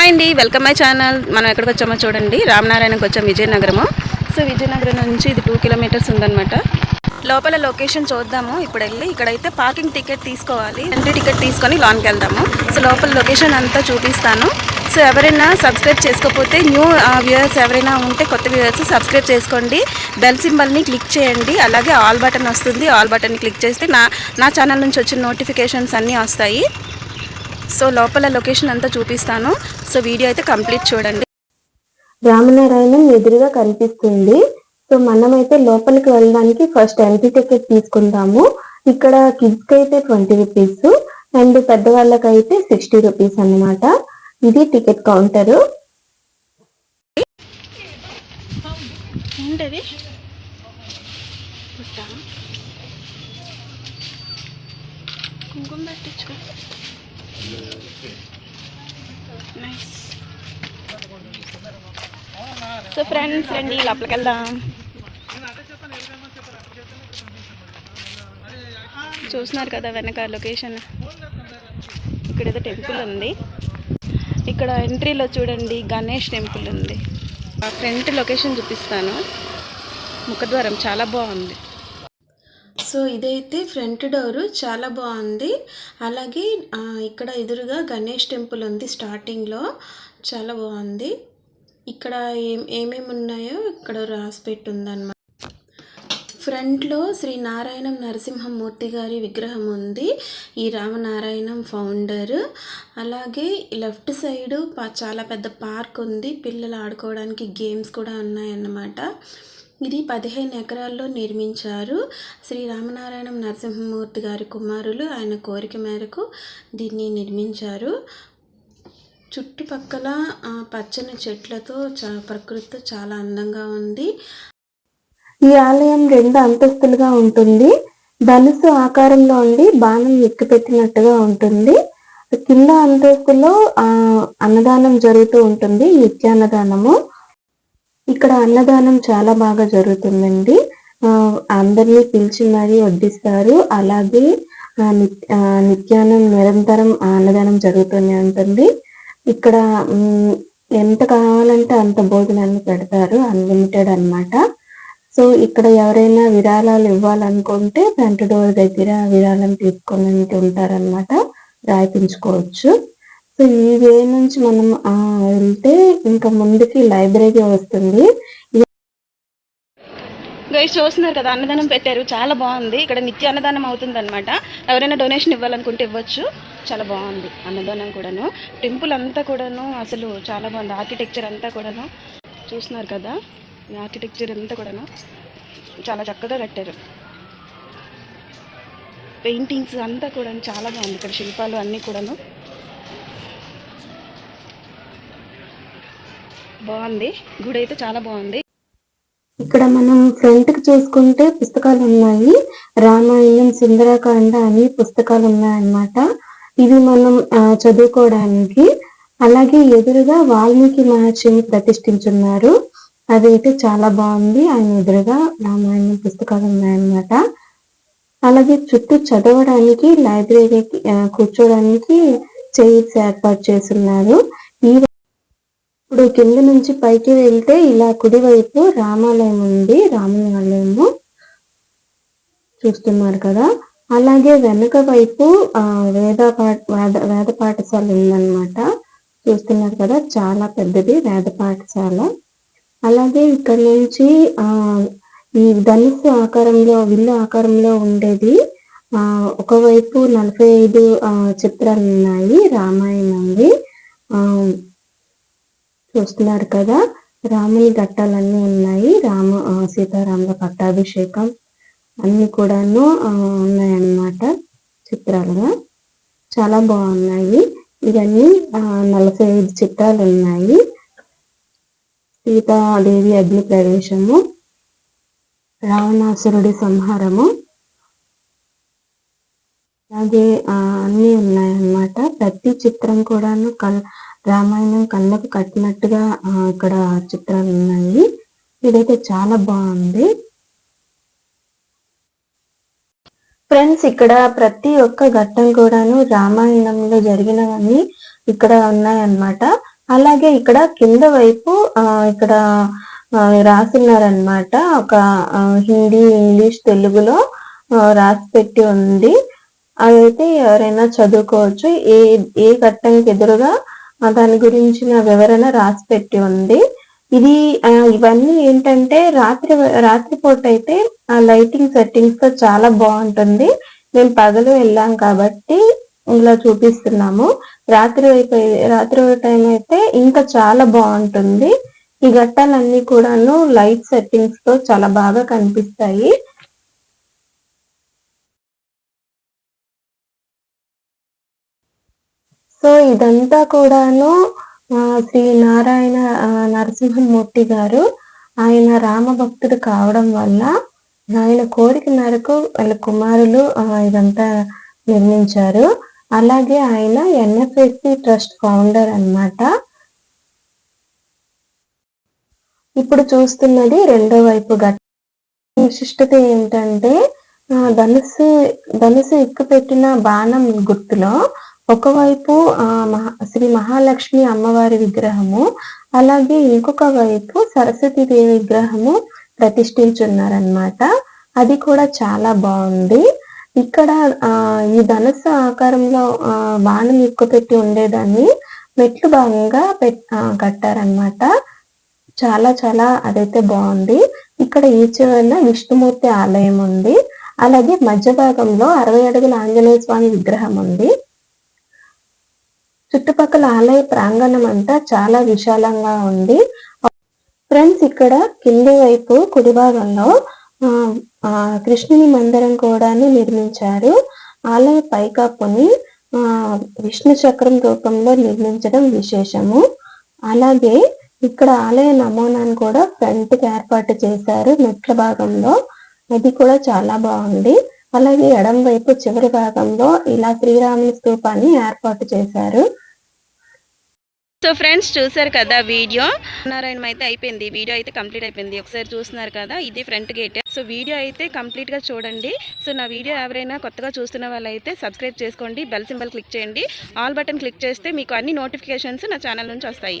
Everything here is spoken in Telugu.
హాయ్ అండి వెల్కమ్ మై ఛానల్. మనం ఎక్కడికి వచ్చామో చూడండి. రామనారాయణకి వచ్చాం విజయనగరము. సో విజయనగరం నుంచి ఇది టూ కిలోమీటర్స్ ఉందనమాట లోపల లొకేషన్ చూద్దాము. ఇప్పుడు వెళ్ళి ఇక్కడైతే పార్కింగ్ టికెట్ తీసుకోవాలి. ఎంట్రీ టికెట్ తీసుకొని లోన్కి వెళ్దాము. సో లోపల లొకేషన్ అంతా చూపిస్తాను. సో ఎవరైనా సబ్స్క్రైబ్ చేసుకోకపోతే న్యూ వ్యూయర్స్ ఎవరైనా ఉంటే కొత్త వ్యూయర్స్ సబ్స్క్రైబ్ చేసుకోండి. బెల్ సింబల్ని క్లిక్ చేయండి. అలాగే ఆల్ బటన్ వస్తుంది. ఆల్ బటన్ క్లిక్ చేస్తే నా నా ఛానల్ నుంచి వచ్చిన నోటిఫికేషన్స్ అన్నీ వస్తాయి. సో లోపల లొకేషన్ అంతా చూపిస్తాను. సో వీడియో అయితే కంప్లీట్ చూడండి. రామనారాయణం ఎదురుగా కనిపిస్తుంది. సో మనమైతే లోపలికి వెళ్ళడానికి ఫస్ట్ ఎంట్రీ టికెట్ తీసుకుందాము. ఇక్కడ కిడ్స్కి అయితే ట్వంటీ రూపీస్ అండ్ పెద్దవాళ్ళకి అయితే సిక్స్టీ రూపీస్ అన్నమాట. ఇది టికెట్ కౌంటర్ ఏంటది? కుంకుమ పెట్టించుకో. సో ఫ్రెండ్స్ రండి లోపలికి వెళ్దాం. చూస్తున్నారు కదా వెనక లొకేషన్ ఇక్కడ ఏదో టెంపుల్ ఉంది. ఇక్కడ ఎంట్రీలో చూడండి గణేష్ టెంపుల్ ఉంది. ఆ ఫ్రంట్ లొకేషన్ చూపిస్తాను. ముఖద్వారం చాలా బాగుంది. సో ఇదైతే ఫ్రంట్ డోర్ చాలా బాగుంది. అలాగే ఇక్కడ ఎదురుగా గణేష్ టెంపుల్ ఉంది స్టార్టింగ్లో. చాలా బాగుంది. ఇక్కడ ఏం ఏమేమి ఉన్నాయో ఇక్కడ రాసి పెట్టుందన్నమాట. ఫ్రంట్లో శ్రీ నారాయణం నరసింహమూర్తి గారి విగ్రహం ఉంది. ఈ రామనారాయణం ఫౌండర్. అలాగే లెఫ్ట్ సైడ్ ప- చాలా పెద్ద పార్క్ ఉంది. పిల్లలు ఆడుకోవడానికి గేమ్స్ కూడా ఉన్నాయన్నమాట. ఇది పదిహేను ఎకరాల్లో నిర్మించారు. శ్రీ రామనారాయణం నరసింహమూర్తి గారి కుమారులు ఆయన కోరిక మేరకు దీన్ని నిర్మించారు. చుట్టుపక్కల పచ్చని చెట్లతో చా ప్రకృతితో చాలా అందంగా ఉంది. ఈ ఆలయం రెండు అంతస్తులుగా ఉంటుంది. ధనుసు ఆకారంలో ఉండి బాణం ఎక్కుపెట్టినట్టుగా ఉంటుంది. కింద అంతస్తులో అన్నదానం జరుగుతూ ఉంటుంది నిత్యాన్నదానము. ఇక్కడ అన్నదానం చాలా బాగా జరుగుతుందండి. అందరినీ పిలిచి మరీ వడ్డిస్తారు. అలాగే నిత్యానం నిరంతరం అన్నదానం జరుగుతూనే ఉంటుంది. ఇక్కడ ఎంత కావాలంటే అంత భోజనాన్ని పెడతారు. అన్లిమిటెడ్ అన్నమాట. సో ఇక్కడ ఎవరైనా విరాళాలు ఇవ్వాలనుకుంటే ఫ్రంట్ డోర్ దగ్గర విరాళం తీసుకొని ఉంటారన్నమాట రాయిపించుకోవచ్చు సో ఈ వే నుంచి మనం వెళ్తే ఇంకా ముందుకి లైబ్రరీ వస్తుంది. గైస్ చూస్తున్నారు కదా అన్నదానం పెట్టారు. చాలా బాగుంది. ఇక్కడ నిత్య అన్నదానం అవుతుంది అనమాట ఎవరైనా డొనేషన్ ఇవ్వాలనుకుంటే ఇవ్వచ్చు. చాలా బాగుంది అన్నదానం కూడాను. టెంపుల్ అంతా కూడాను అసలు చాలా బాగుంది. ఆర్కిటెక్చర్ అంతా కూడాను. చూస్తున్నారు కదా ఈ ఆర్కిటెక్చర్ అంతా కూడాను చాలా చక్కగా కట్టారు. పెయింటింగ్స్ అంతా కూడా చాలా బాగుంది. ఇక్కడ శిల్పాలు అన్నీ కూడాను. బాగుంది. గుడి అయితే చాలా బాగుంది. ఇక్కడ మనం ఫ్రంట్కి చూసుకుంటే పుస్తకాలు ఉన్నాయి రామాయణం సుందరకాండ అని పుస్తకాలు ఉన్నాయన్నమాట ఇవి మనం చదువుకోవడానికి. అలాగే ఎదురుగా వాల్మీకి మహర్షిని ప్రతిష్ఠించున్నారు. అదైతే చాలా బాగుంది. ఆయన ఎదురుగా రామాయణం పుస్తకాలు ఉన్నాయన్నమాట అలాగే చుట్టూ చదవడానికి లైబ్రరీకి కూర్చోడానికి చైర్స్ ఏర్పాటు చేస్తున్నారు. ఈ ఇప్పుడు కింద నుంచి పైకి వెళ్తే ఇలా కుడివైపు రామాలయం ఉంది రాముని ఆలయము చూస్తున్నారు కదా. అలాగే వెనుక వైపు ఆ వేద పాఠ వేద వేద పాఠశాల ఉందన్నమాట. చూస్తున్నారు కదా చాలా పెద్దది వేద పాఠశాల. అలాగే ఇక్కడ నుంచి ఆ ఈ ధనుసు ఆకారంలో విల్లు ఆకారంలో ఉండేది ఆ ఒకవైపు నలభై ఐదు ఆ చిత్రాలు ఉన్నాయి రామాయణం ఆ చూస్తున్నారు కదా రాముని ఘట్టాలన్నీ ఉన్నాయి. రామ సీతారాముల పట్టాభిషేకం అన్ని కూడాను ఆ, ఉన్నాయన్నమాట చిత్రాలుగా. చాలా బాగున్నాయి. ఇవన్నీ నలభై ఐదు చిత్రాలు ఉన్నాయి. సీతాదేవి అగ్ని ప్రవేశము రావణాసురుడి సంహారము అలాగే అన్నీ అన్ని ఉన్నాయన్నమాట. ప్రతి చిత్రం కూడాను కల్ రామాయణం కళ్ళకు కట్టినట్టుగా ఇక్కడ చిత్రాలు ఉన్నాయి. ఇదైతే చాలా బాగుంది. ఫ్రెండ్స్ ఇక్కడ ప్రతి ఒక్క ఘట్టం కూడాను రామాయణంలో జరిగినవన్నీ ఇక్కడ ఉన్నాయన్నమాట. అలాగే ఇక్కడ కింద వైపు ఆ, ఇక్కడ ఆ, ఒక హిందీ ఇంగ్లీష్ తెలుగులో రాసి పెట్టి ఉంది. అదైతే ఎవరైనా చదువుకోవచ్చు. ఏ ఏ ఘట్టంకి ఎదురుగా దాని గురించిన వివరణ రాసి పెట్టి ఉంది. ఇది ఇవన్నీ ఏంటంటే రాత్రి రాత్రిపూట అయితే ఆ లైటింగ్ సెట్టింగ్స్తో చాలా బాగుంటుంది. మేము పగలు వెళ్ళాం కాబట్టి ఇలా చూపిస్తున్నాము. రాత్రి వైపు రాత్రి టైం అయితే ఇంకా చాలా బాగుంటుంది. ఈ ఘట్టాలన్నీ కూడాను లైట్ సెట్టింగ్స్తో చాలా బాగా కనిపిస్తాయి. సో ఇదంతా కూడాను ఆ, శ్రీ నారాయణ నరసింహమూర్తి గారు ఆయన రామభక్తుడు కావడం వల్ల ఆయన కోరిక మేరకు వాళ్ళ కుమారులు ఇదంతా నిర్మించారు. అలాగే ఆయన ఎన్ఎఫ్ఎస్సి ట్రస్ట్ ఫౌండర్ అన్నమాట. ఇప్పుడు చూస్తున్నది రెండో వైపు ఘట విశిష్టత ఏంటంటే ధనుసు ధనుసు ధనుసు ఎక్కుపెట్టిన బాణం గుర్తులో ఒకవైపు ఆ, మహా- శ్రీ మహాలక్ష్మి అమ్మవారి విగ్రహము అలాగే ఇంకొక వైపు సరస్వతి దేవి విగ్రహము ప్రతిష్ఠించున్నారనమాట అది కూడా చాలా బాగుంది. ఇక్కడ ఆ ఈ ధనస్సు ఆకారంలో ఆ, బాణం ఎక్కుపెట్టి ఉండేదాన్ని మెట్లు భాగంగా పెట్ కట్టారనమాట చాలా చాలా అదైతే బాగుంది. ఇక్కడ ఈ చివరన విష్ణుమూర్తి ఆలయం ఉంది. అలాగే మధ్య భాగంలో అరవై అడుగుల ఆంజనేయ స్వామి విగ్రహం ఉంది. చుట్టుపక్కల ఆలయ ప్రాంగణం అంతా చాలా విశాలంగా ఉంది. ఫ్రెండ్స్ ఇక్కడ కింది వైపు కుడి భాగంలో ఆ, కృష్ణుని మందిరం కూడా నిర్మించారు. ఆలయ పైకప్పుని ఆ, విష్ణు చక్రం రూపంలో నిర్మించడం విశేషము. అలాగే ఇక్కడ ఆలయ నమూనాను కూడా ఫ్రంట్కి ఏర్పాటు చేశారు మెట్ల భాగంలో. అది కూడా చాలా బాగుంది. అలాగే ఎడం వైపు చివరి భాగంలో ఇలా శ్రీరాముని స్తూపాన్ని ఏర్పాటు చేశారు. సో ఫ్రెండ్స్ చూసారు కదా వీడియో? నారాయణం అయితే అయిపోయింది. వీడియో అయితే కంప్లీట్ అయిపోయింది. ఒకసారి చూస్తున్నారు కదా ఇది ఫ్రంట్ గేట్. సో వీడియో అయితే కంప్లీట్గా చూడండి. సో నా వీడియో ఎవరైనా కొత్తగా చూస్తున్న వాళ్ళైతే సబ్స్క్రైబ్ చేసుకోండి. బెల్ సింబల్ క్లిక్ చేయండి. ఆల్ బటన్ క్లిక్ చేస్తే మీకు అన్ని నోటిఫికేషన్స్ నా ఛానల్ నుంచి వస్తాయి.